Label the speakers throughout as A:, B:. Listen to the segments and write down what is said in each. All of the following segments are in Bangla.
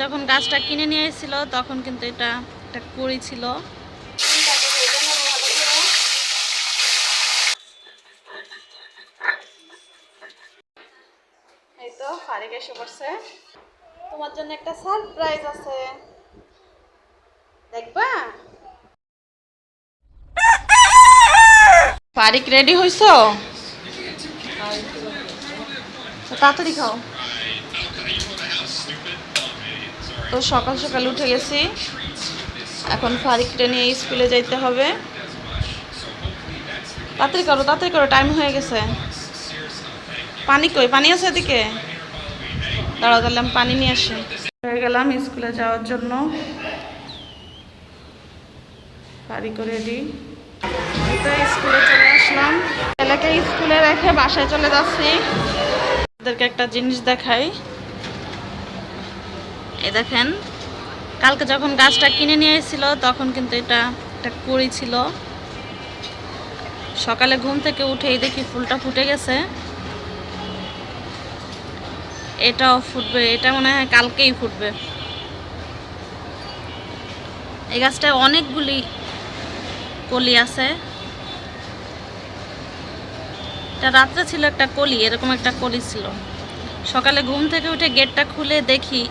A: যখন গাছটা কিনে নিয়ে এসেছিল তখন কিন্তু এটা একটা কুড়ি ছিল। এই তো ফারিক এসে পড়ছে। তোমার জন্য একটা সারপ্রাইজ আছে। দেখবা? ফারিক রেডি হইছো? তাড়াতাড়ি খাও। তো সকাল সকাল উঠে গেছি। এখন ফারিকটা নিয়ে স্কুলে যাইতে হবে। তাড়াতাড়ি করো তাড়াতাড়ি করো টাইম হয়ে গেছে। পানি কই? পানি আছে এদিকে? দাঁড়া তাহলে পানি নিয়ে আসি। হয়ে গেলাম স্কুলে যাওয়ার জন্য। ফারিকও রেডি তো স্কুলে চলে আসলাম। ছেলেকে স্কুলে রেখে বাসায় চলে যাচ্ছি। ওদেরকে একটা জিনিস দেখাই। এই দেখেন, কালকে যখন গাছটা কিনে নিয়ে এসেছিল, তখন কিন্তু এটা একটা কড়ি ছিল। সকালে ঘুম থেকে উঠেই দেখি ফুলটা ফুটে গেছে। এটাও ফুটবে, এটা মনে হয় কালকেই ফুটবে। এই গাছটায় অনেকগুলি কলি আছে। এটা রাত্রে ছিল একটা কলি, এরকম একটা কলি ছিল। সকালে ঘুম থেকে উঠে গেটটা খুলে দেখি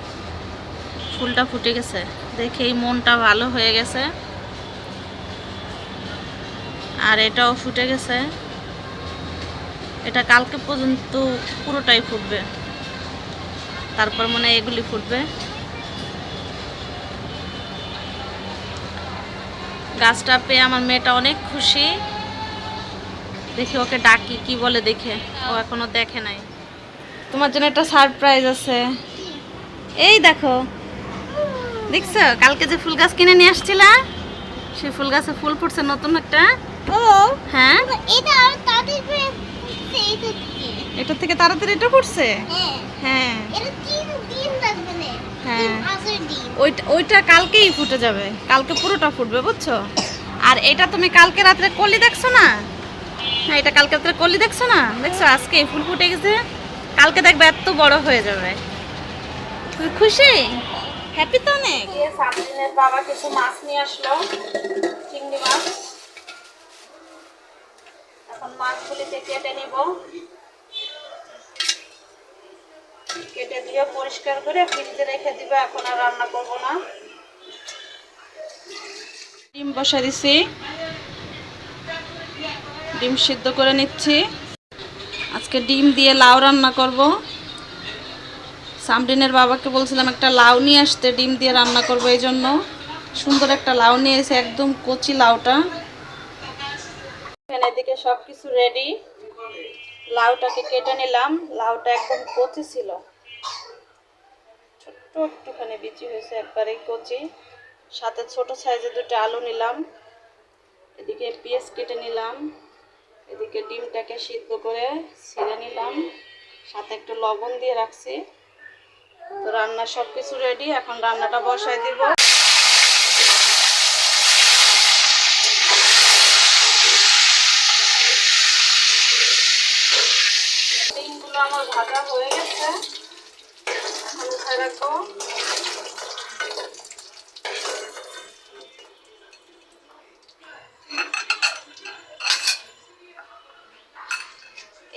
A: ফুলটা ফুটে গেছে। দেখেই মনটা ভালো হয়ে গেছে। আর এটাও ফুটে গেছে। এটা কালকে পর্যন্ত পুরোটাই ফুটবে। তারপর মনে হয় এগুলি ফুটবে। গাছটা পেয়ে আমার মেয়েটা অনেক খুশি। দেখি ওকে ডাকি, কি বলে দেখে। ও এখনও দেখে নাই। তোমার জন্য একটা সারপ্রাইজ আছে। এই দেখো দেখছ? কালকে যে ফুল গাছ কিনে নিয়ে আসছিলা সেই ফুল গাছে ফুল ফুটছে নতুন একটা।
B: ও
A: হ্যাঁ?
B: এটা আর
A: থেকে তাড়াতাড়ি এটা ফুটছে?
B: হ্যাঁ।
A: হ্যাঁ। হ্যাঁ। ওইটা ওইটা কালকেই ফুটে যাবে। কালকে পুরোটা ফুটবে বুঝছ? আর এটা তুমি কালকে রাত্রে কলি দেখছ না? হ্যাঁ এটা কালকে রাত্রে কলি দেখছ না? দেখছ আজকে ফুল ফুটে গেছে। কালকে দেখবে এত বড় হয়ে যাবে। তুমি খুশি? হ্যাপি তো অনেক। সামদিনের বাবা কিছু মাছ নিয়ে আসলো চিংড়ি মাছ। এখন মাছগুলিকে কেটে নিব। কেটে দিয়ে পরিষ্কার করে ফ্রিজে রেখে দিবে এখন আর রান্না করব না। ডিম বসা দিছি। ডিম সিদ্ধ করে নিচ্ছি। আজকে ডিম দিয়ে লাউ রান্না করব। সামডিনের বাবাকে বলছিলাম, একটা লাউ নিয়ে আসতে, ডিম দিয়ে রান্না করব এই জন্য। সুন্দর একটা লাউ নিয়ে এসে একদম কচি লাউটা। এখানে এদিকে সব কিছু রেডি লাউটাকে কেটে নিলাম। লাউটা একদম কচি ছিল। ছোট্ট একটুখানি বিচি হয়েছে একবারেই কচি। সাথে ছোট সাইজের দুটো আলু নিলাম। এদিকে পেঁয়াজ কেটে নিলাম। এদিকে ডিমটাকে সিদ্ধ করে ছিঁড়ে নিলাম। সাথে একটু লবণ দিয়ে রাখছি। তো রান্না সব কিছু রেডি এখন রান্নাটা বসাই দিব। আমার হয়ে গেছে।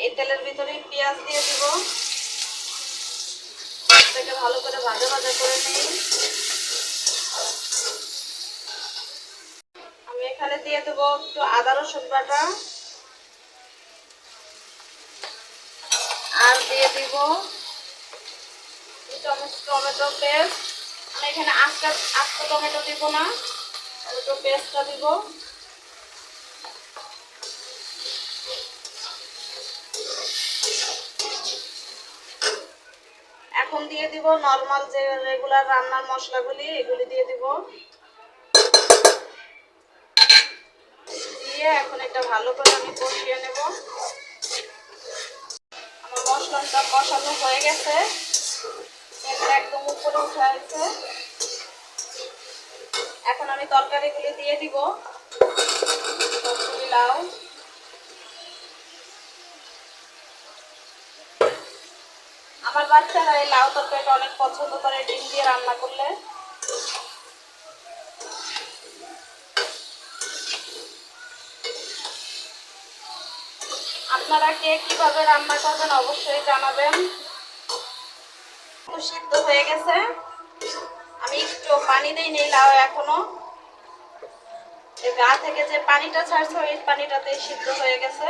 A: এই তেলের ভিতরে পেঁয়াজ দিয়ে দিব। পেঁয়াজটাকে ভালো করে ভাজা ভাজা করে নিই আমি এখানে দিয়ে দেবো একটু আদা রসুন বাটা। আর দিয়ে দিব টমেটো পেস্ট। আমি এখানে আস্তা আস্ত টমেটো দিব না, টমেটো পেস্টটা দিব। এখন দিয়ে দিব নর্মাল যে রেগুলার রান্নার মশলাগুলি, এগুলি দিয়ে দিব। দিয়ে এখন এটা ভালো করে আমি কষিয়ে নেব। আমার মশলাটা কষানো হয়ে গেছে। এটা একদম উপরে উঠে আসছে। এখন আমি তরকারিগুলি দিয়ে দিব। লাউ। আমার বাচ্চারা এই লাউ তরকারিটা অনেক পছন্দ করে, ডিম দিয়ে রান্না করলে। আপনারা কে কীভাবে রান্না করবেন অবশ্যই জানাবেন। সিদ্ধ হয়ে গেছে। আমি একটু পানি দিই নেই লাউ এখনও। গা থেকে যে পানিটা ছাড়ছে, ওই পানিটাতে সিদ্ধ হয়ে গেছে।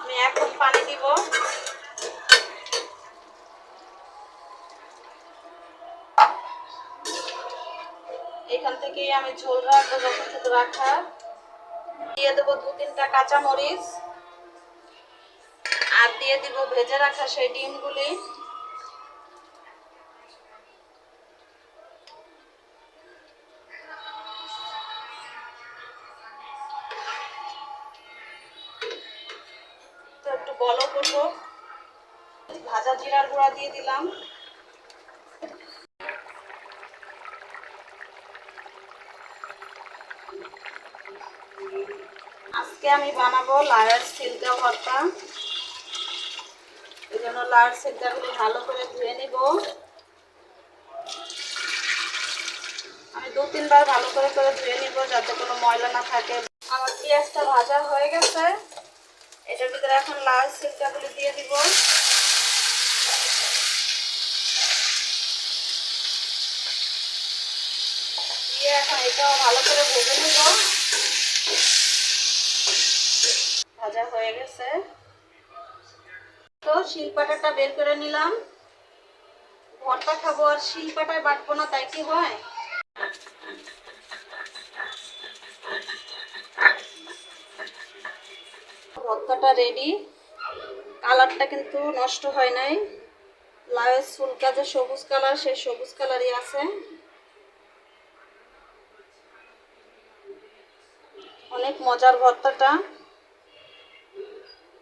A: আমি এখন পানি দিব। থেকেই আমি ঝোল রাখব যতটুকু রাখা। দিয়ে দেবো দু তিনটা কাঁচা মরিচ আর দিয়ে দিব ভেজে রাখা সেই ডিমগুলি। ভাজা জিরার গুঁড়া দিয়ে দিলাম। আজকে আমি বানাবো লায়ের সিলকা ভর্তা। এই জন্য লায়ের সিলকাগুলি ভালো করে ধুয়ে নিব। আমি দু তিনবার ভালো করে করে ধুয়ে নিব যাতে কোনো ময়লা না থাকে। আমার পেঁয়াজটা ভাজা হয়ে গেছে। এটার ভিতরে এখন লাল সিলকাগুলি দিয়ে দিব। দিয়ে এখন এটাও ভালো করে ভেজে নিব। ভাজা হয়ে গেছে। তো বের করে নিলাম। আর শিলপাটায় বাটবো না, তাই কি হয়? ভর্তাটা রেডি কালারটা কিন্তু নষ্ট হয় নাই। লাউয়ের চুলকা যে সবুজ কালার, সেই সবুজ কালারই আছে। অনেক মজার ভর্তাটা।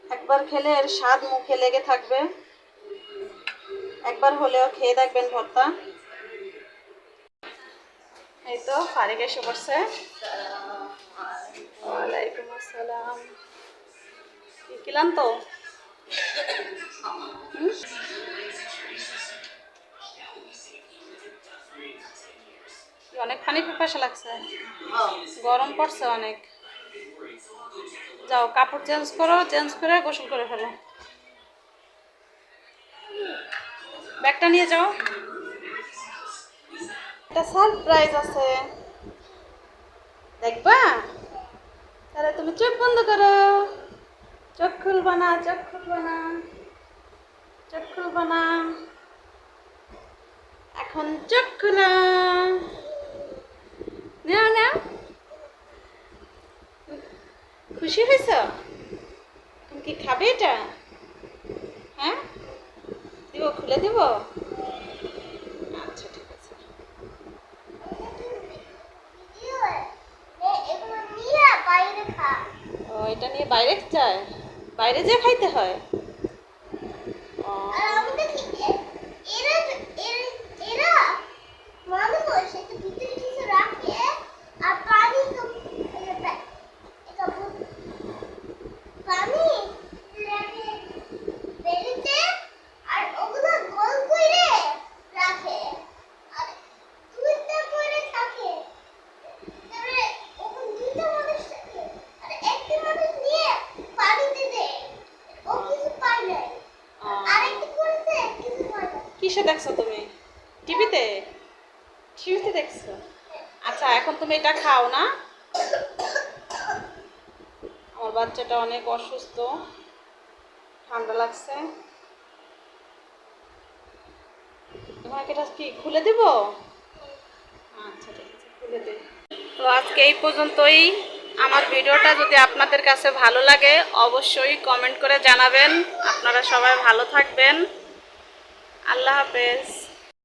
A: একবার খেলে এর স্বাদ মুখে লেগে থাকবে। একবার হলেও খেয়ে দেখবেন ভর্তা। এই তো ফারিক এসে পড়ছে। ওয়ালাইকুম আসসালাম। কিলাম তো? অনেক পানি পিপাসা লাগছে। গরম পড়ছে অনেক। যাও, কাপড় চেঞ্জ করো চেঞ্জ করে গোসল করে ফেলো। ব্যাগটা নিয়ে যাও। একটা সারপ্রাইজ আছে। দেখবা? তাহলে তুমি চোখ বন্ধ করো। চোখ খুলবা না, চোখ খুলবা না। চোখ খুলবা না। এখন চোখ খুলা। খুশি হয়েছ? তুমি কি খাবে এটা? হ্যাঁ? দিব, খুলে দিব? আচ্ছা ঠিক আছে। ও, এটা নিয়ে বাইরে যায় বাইরে যে খাইতে হয় ও,
B: আর আমি দেখি এ- এরা এরা- এরা মানুষ সেটা ভিতরে কিছু রাখে আর পানি তো এটা বে- এটা বু- পানি রাখে বেরিতে আর ওগুলো গোল করে রাখে আর দুইটা করে থাকে তারপরে ওখানে দুইটা মানুষ থাকে আর একটা মানুষ নিয়ে পানিতে দেয় ও কিছু পায় না
A: ও।
B: আরেকটা করেছে কিছু পায় না
A: কিসে দেখছ তুমি? টিভিতে? টিভিতে দেখছ? আচ্ছা এখন তুমি এটা খাও না? আমার বাচ্চাটা অনেক অসুস্থ। ঠান্ডা লাগছে। তোমাকে এটা কি, খুলে দিব? আচ্ছা ঠিক আছে, খুলে দিই তো আজকে এই পর্যন্তই। আমার ভিডিওটা যদি আপনাদের কাছে ভালো লাগে, অবশ্যই কমেন্ট করে জানাবেন। আপনারা সবাই ভালো থাকবেন। আল্লাহ হাফেজ।